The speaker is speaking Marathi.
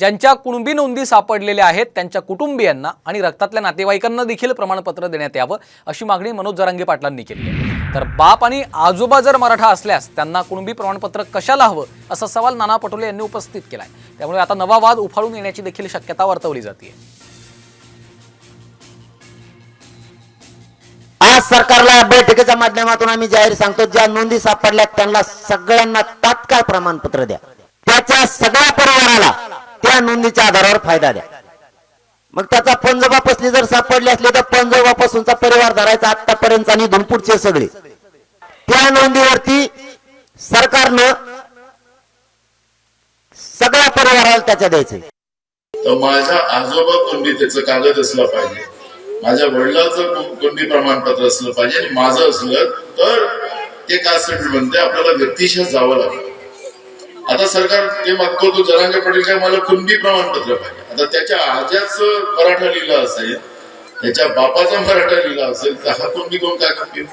ज्यांच्या कुणबी नोंदी सापडलेल्या आहेत त्यांच्या कुटुंबियांना आणि रक्तातल्या नातेवाईकांना देखील प्रमाणपत्र देण्यात यावं अशी मागणी मनोज जरांगे पाटलांनी केली आहे. तर बाप आणि आजोबा जर मराठा असल्यास त्यांना कुणबी प्रमाणपत्र कशाला हवं असा सवाल नाना पटोले यांनी उपस्थित केलाय. त्यामुळे आता नवा वाद उफाळून येण्याची देखील शक्यता वर्तवली जाते आज सरकारला या बैठकीच्या माध्यमातून आम्ही जाहीर सांगतो ज्या नोंदी सापडल्या त्यांना सगळ्यांना तात्काळ प्रमाणपत्र द्या. त्याच्या सगळ्या परिवाराला त्या नोंदीच्या आधारावर फायदा द्या. मग त्याचा पंजोबा पसली जर सापडली असली तर पंजोबा पासूनचा परिवार धरायचा आतापर्यंत आणि धुमपूरचे सगळे. त्या नोंदीवरती सरकारनं सगळ्या परिवाराला त्याच्या द्यायचे. तर माझ्या आजोबा कोंडी त्याचं कागद असलं पाहिजे. माझ्या वडिलाचं को- कोंडी प्रमाणपत्र असलं पाहिजे आणि माझं असलं तर ते कास्ट बनते आपल्याला व्यक्तिशः जावं लागतं आता सरकार ते मागतो तो जरांगे पटेल काय मला कुणबी प्रमाणपत्र पाहिजे. आता त्याच्या आज्याच मराठा लिहिलं असेल त्याच्या बापाचा मराठा लिहिला असेल तर हा कुणबी कोण काय करतील?